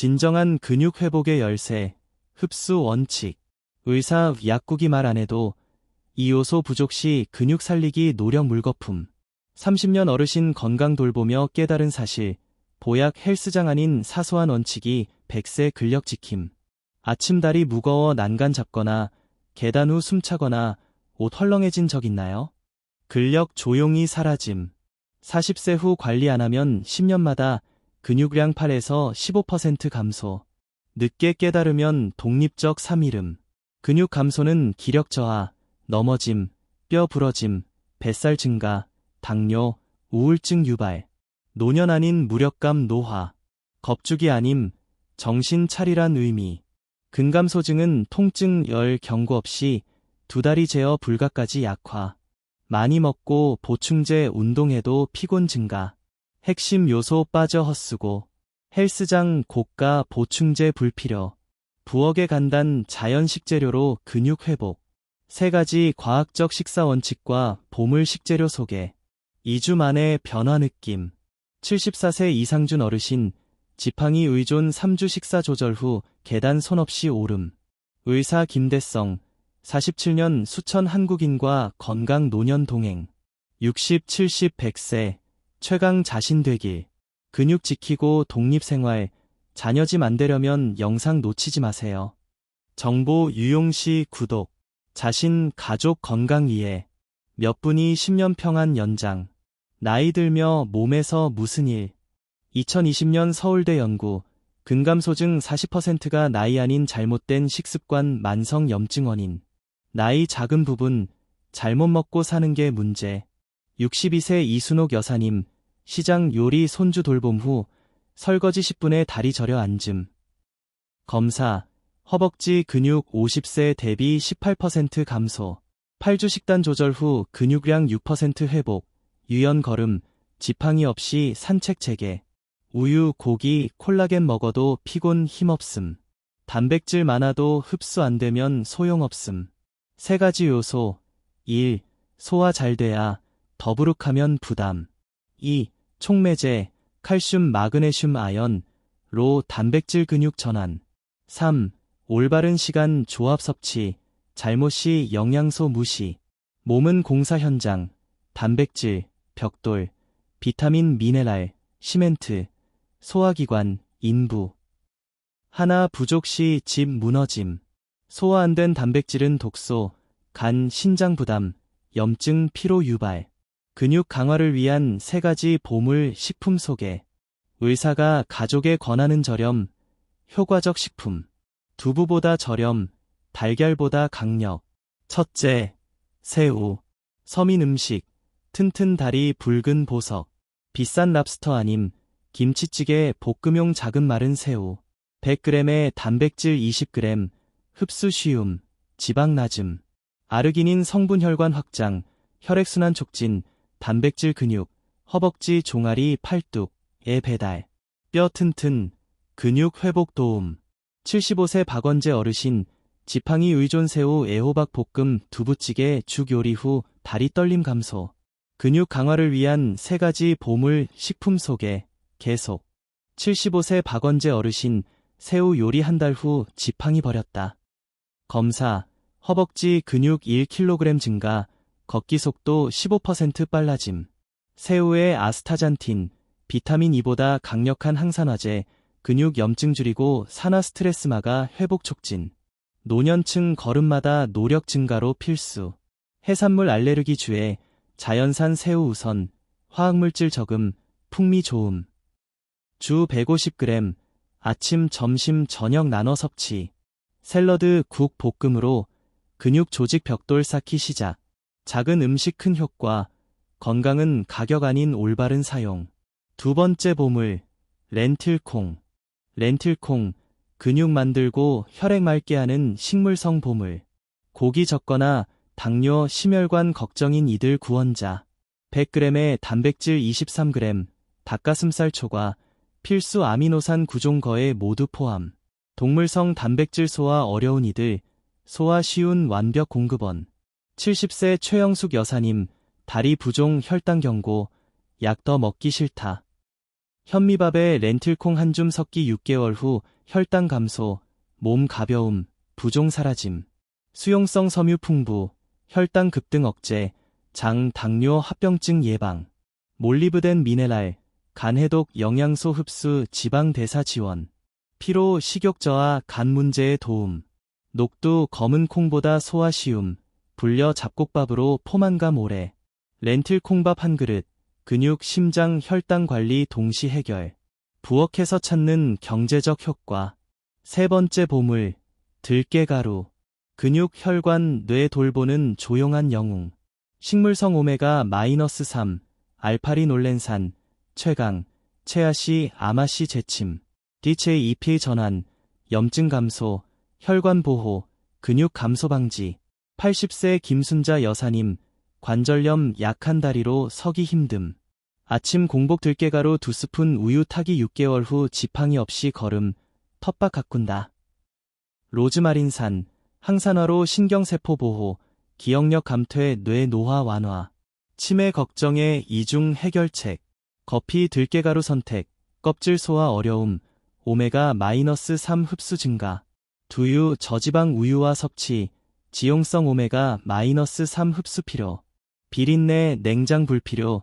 진정한 근육 회복의 열쇠, 흡수 원칙. 의사 약국이 말 안 해도 이 요소 부족 시 근육 살리기 노력 물거품. 30년 어르신 건강 돌보며 깨달은 사실. 보약 헬스장 아닌 사소한 원칙이 100세 근력 지킴. 아침 다리 무거워 난간 잡거나 계단 후 숨차거나 옷 헐렁해진 적 있나요? 근력 조용히 사라짐. 40세 후 관리 안 하면 10년마다 근육량 8에서 15% 감소. 늦게 깨달으면 독립적 3일음. 근육 감소는 기력 저하, 넘어짐, 뼈 부러짐, 뱃살 증가, 당뇨, 우울증 유발, 노년 아닌 무력감 노화, 겁주기 아님, 정신 차리란 의미. 근감소증은 통증, 열, 경고 없이 두 다리 제어 불가까지 약화. 많이 먹고 보충제 운동해도 피곤 증가. 핵심 요소 빠져 헛쓰고. 헬스장 고가 보충제 불필요. 부엌에 간단 자연 식재료로 근육 회복. 세 가지 과학적 식사 원칙과 보물 식재료 소개. 2주 만에 변화 느낌. 74세 이상준 어르신, 지팡이 의존 3주 식사 조절 후 계단 손 없이 오름. 의사 김대성, 47년 수천 한국인과 건강 노년 동행. 60, 70, 100세, 최강 자신 되길. 근육 지키고 독립생활, 자녀집 안 되려면 영상 놓치지 마세요. 정보 유용시 구독. 자신 가족 건강 위해. 몇 분이 10년 평안 연장. 나이 들며 몸에서 무슨 일. 2020년 서울대 연구. 근감소증 40%가 나이 아닌 잘못된 식습관 만성 염증 원인. 나이 작은 부분, 잘못 먹고 사는 게 문제. 62세 이순옥 여사님, 시장 요리 손주 돌봄 후 설거지 10분에 다리 저려 앉음. 검사, 허벅지 근육 50세 대비 18% 감소. 8주 식단 조절 후 근육량 6% 회복. 유연 걸음, 지팡이 없이 산책 재개. 우유, 고기, 콜라겐 먹어도 피곤 힘없음. 단백질 많아도 흡수 안 되면 소용없음. 세 가지 요소. 1. 소화 잘 돼야 더부룩하면 부담. 2. 촉매제, 칼슘, 마그네슘, 아연, 로 단백질 근육 전환. 3. 올바른 시간 조합 섭취, 잘못 시 영양소 무시. 몸은 공사 현장, 단백질, 벽돌, 비타민 미네랄, 시멘트, 소화기관, 인부. 하나 부족 시 집 무너짐. 소화 안 된 단백질은 독소, 간, 신장 부담, 염증, 피로 유발. 근육 강화를 위한 세 가지 보물 식품 소개. 의사가 가족에 권하는 저렴, 효과적 식품. 두부보다 저렴, 달걀보다 강력. 첫째, 새우. 서민 음식, 튼튼 다리 붉은 보석. 비싼 랍스터 아님, 김치찌개 볶음용 작은 마른 새우. 100g에 단백질 20g, 흡수 쉬움, 지방 낮음. 아르기닌 성분 혈관 확장, 혈액순환 촉진, 단백질 근육, 허벅지 종아리 팔뚝에 배달, 뼈 튼튼, 근육 회복 도움. 75세 박원재 어르신, 지팡이 의존 새우 애호박 볶음 두부찌개 죽 요리 후 다리 떨림 감소. 근육 강화를 위한 세 가지 보물 식품 소개, 계속. 75세 박원재 어르신, 새우 요리 한 달 후 지팡이 버렸다. 검사, 허벅지 근육 1kg 증가, 걷기 속도 15% 빨라짐. 새우의 아스타잔틴, 비타민 E보다 강력한 항산화제, 근육 염증 줄이고 산화 스트레스 마가 회복 촉진. 노년층 걸음마다 노력 증가로 필수. 해산물 알레르기 주에 자연산 새우 우선, 화학물질 적음, 풍미 좋음. 주 150g, 아침, 점심, 저녁 나눠 섭취. 샐러드, 국, 볶음으로 근육 조직 벽돌 쌓기 시작. 작은 음식 큰 효과, 건강은 가격 아닌 올바른 사용. 두 번째 보물, 렌틸콩. 렌틸콩, 근육 만들고 혈액 맑게 하는 식물성 보물. 고기 적거나 당뇨, 심혈관 걱정인 이들 구원자. 100g에 단백질 23g, 닭가슴살 초과, 필수 아미노산 구종거에 모두 포함. 동물성 단백질 소화 어려운 이들, 소화 쉬운 완벽 공급원. 70세 최영숙 여사님, 다리 부종 혈당 경고, 약 더 먹기 싫다. 현미밥에 렌틸콩 한 줌 섞기 6개월 후 혈당 감소, 몸 가벼움, 부종 사라짐, 수용성 섬유 풍부, 혈당 급등 억제, 장, 당뇨, 합병증 예방, 몰리브덴 미네랄, 간 해독, 영양소 흡수, 지방 대사 지원, 피로, 식욕 저하, 간 문제에 도움, 녹두, 검은 콩보다 소화 쉬움, 불려 잡곡밥으로 포만감 오래, 렌틸 콩밥 한 그릇, 근육, 심장, 혈당 관리 동시 해결, 부엌에서 찾는 경제적 효과, 세 번째 보물, 들깨 가루, 근육, 혈관, 뇌 돌보는 조용한 영웅, 식물성 오메가 마이너스 3, 알파리놀렌산, 최강, 체아시, 아마시 제침, DHA EPA 전환, 염증 감소, 혈관 보호, 근육 감소 방지, 80세 김순자 여사님, 관절염 약한 다리로 서기 힘듦. 아침 공복 들깨가루 2스푼 우유 타기 6개월 후 지팡이 없이 걸음, 텃밭 가꾼다. 로즈마린산, 항산화로 신경세포 보호, 기억력 감퇴 뇌 노화 완화, 치매 걱정의 이중 해결책, 커피 들깨가루 선택, 껍질 소화 어려움, 오메가 마이너스 3 흡수 증가, 두유 저지방 우유와 섭취, 지용성 오메가 마이너스 3 흡수 필요, 비린내 냉장 불필요,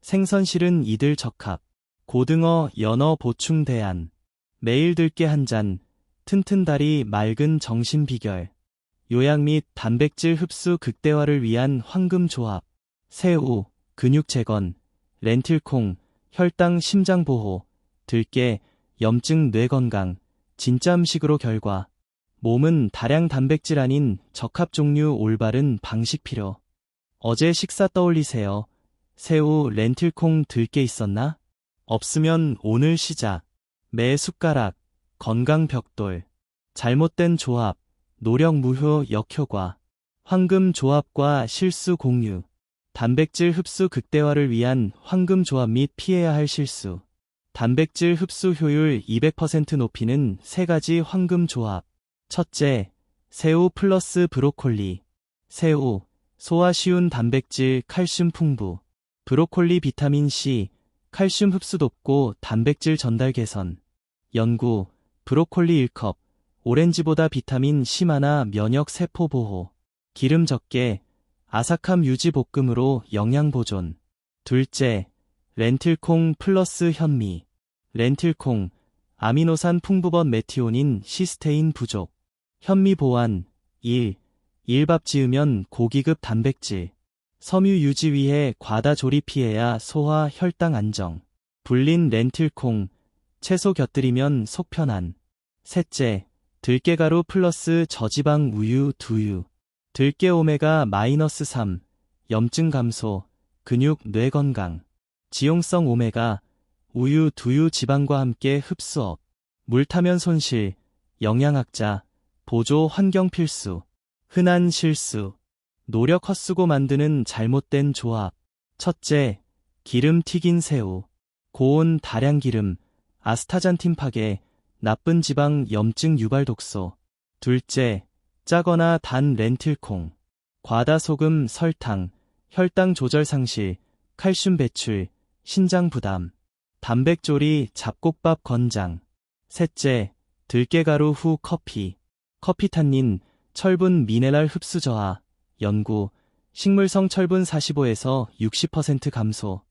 생선 실은 이들 적합, 고등어 연어 보충 대안, 매일 들깨 한 잔, 튼튼 다리 맑은 정신 비결, 요약 및 단백질 흡수 극대화를 위한 황금 조합, 새우, 근육 재건, 렌틸콩, 혈당 심장 보호, 들깨, 염증 뇌 건강, 진짜 음식으로 결과. 몸은 다량 단백질 아닌 적합 종류 올바른 방식 필요. 어제 식사 떠올리세요. 새우, 렌틸콩 들깨 있었나? 없으면 오늘 시작. 매 숟가락, 건강 벽돌. 잘못된 조합, 노력 무효 역효과. 황금 조합과 실수 공유. 단백질 흡수 극대화를 위한 황금 조합 및 피해야 할 실수. 단백질 흡수 효율 200% 높이는 세 가지 황금 조합. 첫째, 새우 플러스 브로콜리. 새우, 소화 쉬운 단백질, 칼슘 풍부. 브로콜리 비타민 C, 칼슘 흡수 높고 단백질 전달 개선. 연구, 브로콜리 1컵, 오렌지보다 비타민 C 많아 면역 세포 보호. 기름 적게, 아삭함 유지 볶음으로 영양 보존. 둘째, 렌틸콩 플러스 현미. 렌틸콩, 아미노산 풍부번 메티오닌 시스테인 부족. 현미 보완, 1. 일밥 지으면 고기급 단백질. 섬유 유지 위해 과다 조리 피해야 소화 혈당 안정. 불린 렌틸콩, 채소 곁들이면 속 편한. 셋째, 들깨가루 플러스 저지방 우유 두유. 들깨 오메가 마이너스 3, 염증 감소, 근육 뇌 건강. 지용성 오메가, 우유, 두유 지방과 함께 흡수업, 물 타면 손실, 영양학자, 보조 환경 필수, 흔한 실수, 노력 헛수고 만드는 잘못된 조합. 첫째, 기름 튀긴 새우, 고온 다량 기름, 아스타잔틴 파괴, 나쁜 지방 염증 유발 독소. 둘째, 짜거나 단 렌틸콩, 과다 소금 설탕, 혈당 조절 상실, 칼슘 배출, 신장 부담. 단백조리 잡곡밥 건장. 셋째, 들깨가루 후 커피. 커피탄닌, 철분 미네랄 흡수 저하. 연구, 식물성 철분 45에서 60% 감소.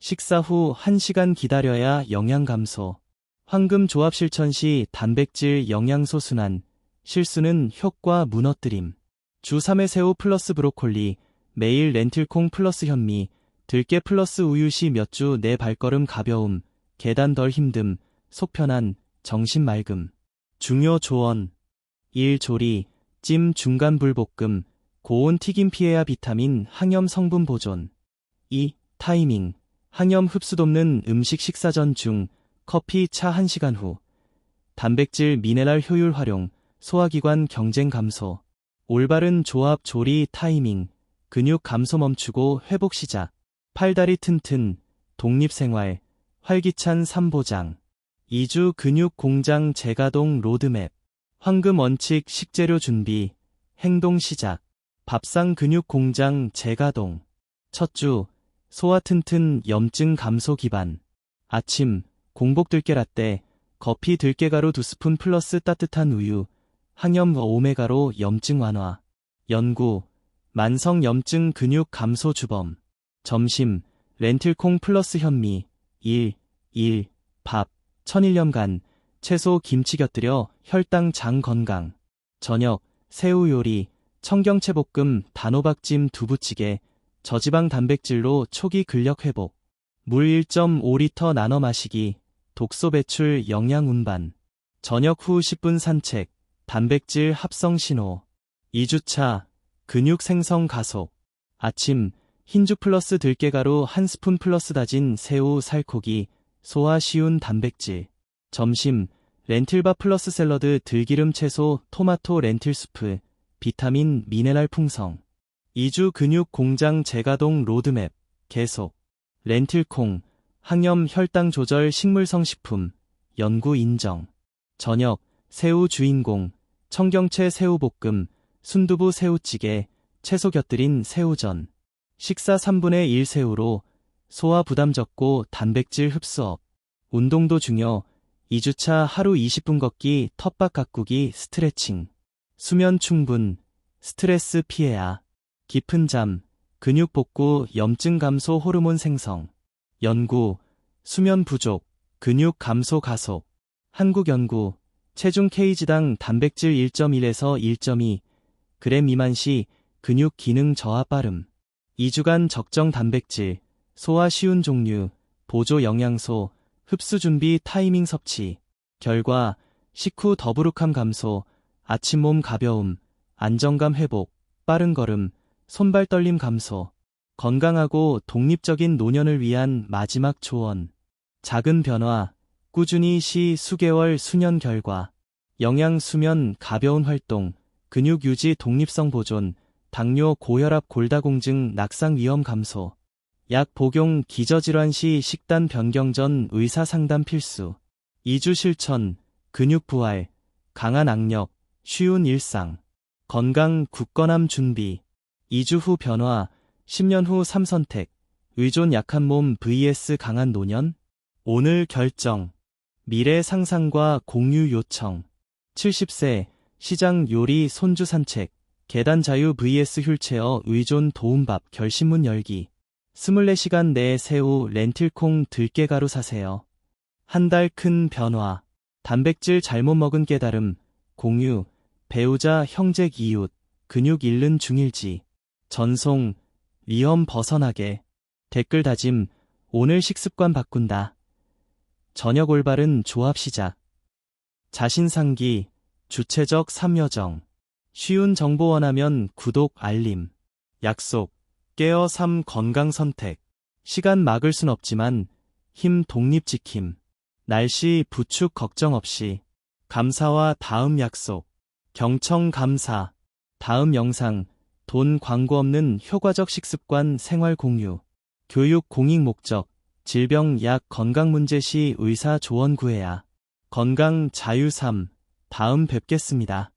식사 후 1시간 기다려야 영양 감소. 황금 조합 실천 시 단백질 영양소 순환. 실수는 효과 무너뜨림. 주 3회 새우 플러스 브로콜리, 매일 렌틸콩 플러스 현미, 들깨 플러스 우유 시 몇 주 내 발걸음 가벼움, 계단 덜 힘듦, 속 편한, 정신 맑음. 중요 조언 1. 조리, 찜 중간 불볶음, 고온 튀김 피해야 비타민, 항염 성분 보존. 2. 타이밍, 항염 흡수 돕는 음식 식사 전 중, 커피, 차 1시간 후. 단백질, 미네랄 효율 활용, 소화기관 경쟁 감소. 올바른 조합 조리 타이밍, 근육 감소 멈추고 회복 시작. 팔다리 튼튼, 독립생활, 활기찬 삼보장, 2주 근육 공장 재가동 로드맵, 황금 원칙 식재료 준비, 행동 시작, 밥상 근육 공장 재가동, 첫 주, 소화 튼튼 염증 감소 기반, 아침, 공복 들깨 라떼, 커피 들깨가루 2스푼 플러스 따뜻한 우유, 항염 오메가로 염증 완화, 연구, 만성 염증 근육 감소 주범, 점심, 렌틸콩 플러스 현미, 1, 1, 밥, 천일염간, 채소 김치 곁들여 혈당 장 건강, 저녁, 새우 요리, 청경채 볶음, 단호박찜 두부찌개, 저지방 단백질로 초기 근력 회복, 물 1.5리터 나눠 마시기, 독소 배출 영양 운반, 저녁 후 10분 산책, 단백질 합성 신호, 2주차, 근육 생성 가속, 아침, 흰주 플러스 들깨가루 한 스푼 플러스 다진 새우 살코기, 소화 쉬운 단백질, 점심, 렌틸밥 플러스 샐러드 들기름 채소 토마토 렌틸 수프, 비타민 미네랄 풍성, 2주 근육 공장 재가동 로드맵, 계속, 렌틸콩, 항염 혈당 조절 식물성 식품, 연구 인정, 저녁, 새우 주인공, 청경채 새우볶음, 순두부 새우찌개, 채소 곁들인 새우전, 식사 3분의 1 새우로 소화 부담 적고 단백질 흡수업, 운동도 중요, 2주차 하루 20분 걷기 텃밭 가꾸기 스트레칭, 수면 충분, 스트레스 피해야, 깊은 잠, 근육 복구 염증 감소 호르몬 생성, 연구, 수면 부족, 근육 감소 가속, 한국 연구, 체중 kg당 단백질 1.1에서 1.2 그램 미만 시 근육 기능 저하 빠름, 2주간 적정 단백질, 소화 쉬운 종류, 보조 영양소, 흡수 준비 타이밍 섭취, 결과 식후 더부룩함 감소, 아침 몸 가벼움, 안정감 회복, 빠른 걸음, 손발 떨림 감소, 건강하고 독립적인 노년을 위한 마지막 조언, 작은 변화, 꾸준히 시 수개월 수년 결과, 영양 수면 가벼운 활동, 근육 유지 독립성 보존, 당뇨 고혈압 골다공증 낙상 위험 감소, 약 복용 기저질환 시 식단 변경 전 의사 상담 필수, 2주 실천, 근육 부활, 강한 악력, 쉬운 일상, 건강 굳건함 준비, 2주 후 변화, 10년 후 3선택, 의존 약한 몸 vs 강한 노년, 오늘 결정, 미래 상상과 공유 요청, 70세, 시장 요리 손주 산책, 계단 자유 vs 휠체어 의존 도움밥 결심문 열기, 24시간 내에 새우 렌틸콩 들깨가루 사세요. 한 달 큰 변화, 단백질 잘못 먹은 깨달음, 공유, 배우자 형제 이웃, 근육 잃는 중일지, 전송, 위험 벗어나게, 댓글 다짐, 오늘 식습관 바꾼다. 저녁 올바른 조합 시작. 자신상기, 주체적 삼여정. 쉬운 정보 원하면 구독, 알림. 약속, 깨어 삶 건강 선택. 시간 막을 순 없지만 힘 독립 지킴. 날씨 부축 걱정 없이. 감사와 다음 약속. 경청 감사. 다음 영상. 돈 광고 없는 효과적 식습관 생활 공유. 교육 공익 목적. 질병 약 건강 문제 시 의사 조언 구해야. 건강 자유 삶. 다음 뵙겠습니다.